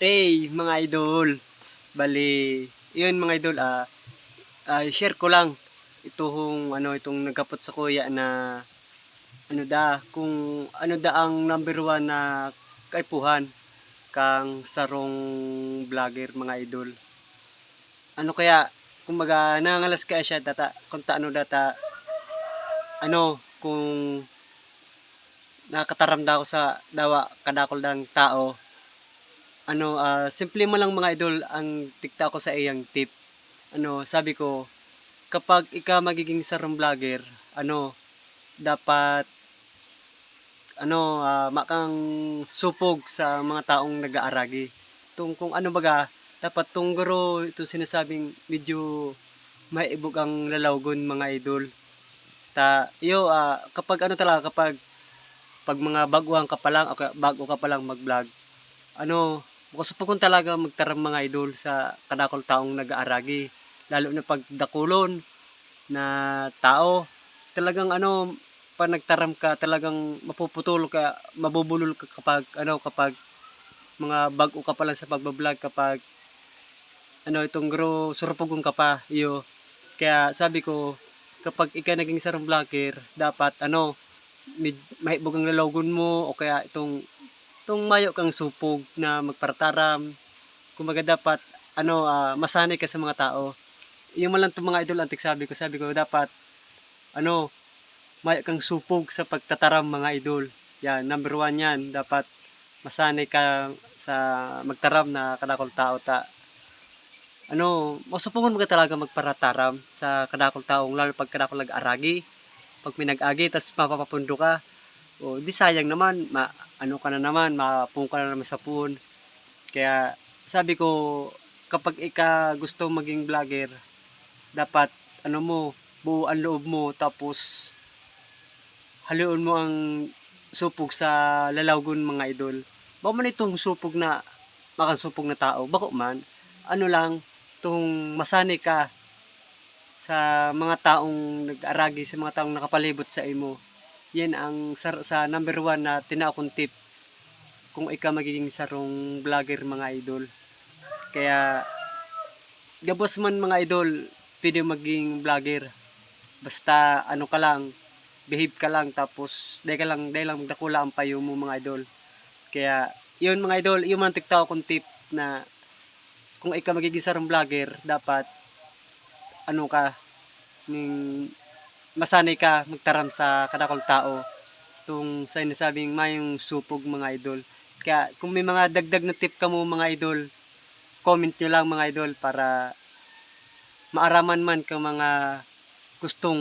Hey, mga idol. Bali, yun mga idol, ah, ah, share ko lang itong ano itong nagkapot sa kuya na ano da kung ano da ang number one na kaipuhan kang sarong vlogger mga idol. Ano kaya kumbaga nangangalas kaya siya data kung ano data ano kung nakataramda ako sa dawa kadakol ng tao ano, ah, simple mo lang mga idol ang tikta ko sa iyang tip. Ano, sabi ko, kapag ikaw magiging sarong vlogger, ano, dapat, ano, ah, makang supog sa mga taong nag-aaragi. Tung kung ano baga, dapat tong guro, ito sinasabing medyo maibog ang lalawgon mga idol. Ta, yo, ah, kapag ano talaga, kapag pag mga baguhan ka pa lang, bago ka pa lang mag-vlog, ano, Bukas po kung talaga magtaram mga idol sa kadakol taong nag-aaragi. Lalo na pag dakulon na tao. Talagang ano, pag nagtaram ka, talagang mapuputol ka, mabubulol ka kapag, ano, kapag mga bago ka pa lang sa pagbablog, kapag, ano, itong gro, surupugong ka pa, iyo. Kaya sabi ko, kapag ikaw naging sarong vlogger, dapat, ano, mid, mahibog ang lalogon mo, o kaya itong itong mayo kang supog na magparataram. Kumbaga dapat ano ah, masanay ka sa mga tao. Yung man lang mga idol antik sabi ko, sabi ko dapat ano mayo kang supog sa pagtataram mga idol. Yan, number one yan. Dapat masanay ka sa magtaram na kadakol tao ta. Ano, masupungon mo ka talaga magparataram sa kadakol taong lalo pag kadakol nag-aragi. Pag may nag-agi, tas mapapapundo ka. O, di sayang naman, ma, ano ka na naman, mapung ka na naman sa poon. Kaya, sabi ko, kapag ika gusto maging vlogger, dapat, ano mo, buo ang loob mo, tapos, haluin mo ang supog sa lalawgon mga idol. Baka man itong supog na, makansupog na tao, bako man, ano lang, itong masanay ka sa mga taong nag-aragi, sa mga taong nakapalibot sa imo yan ang sar- sa number one na tinakong tip kung ikaw magiging sarong vlogger mga idol. Kaya, gabos man mga idol, pwede maging vlogger. Basta ano ka lang, behave ka lang, tapos dahil ka lang, dahil lang magdakula ang payo mo mga idol. Kaya, yun mga idol, yun man tiktaw kong tip na kung ikaw magiging sarong vlogger, dapat ano ka, ning masanay ka magtaram sa kadakol tao tung sa sinasabing mayong supog mga idol. Kaya kung may mga dagdag na tip ka mo mga idol, comment nyo lang mga idol para maaraman man ka mga gustong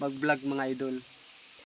mag-vlog mga idol.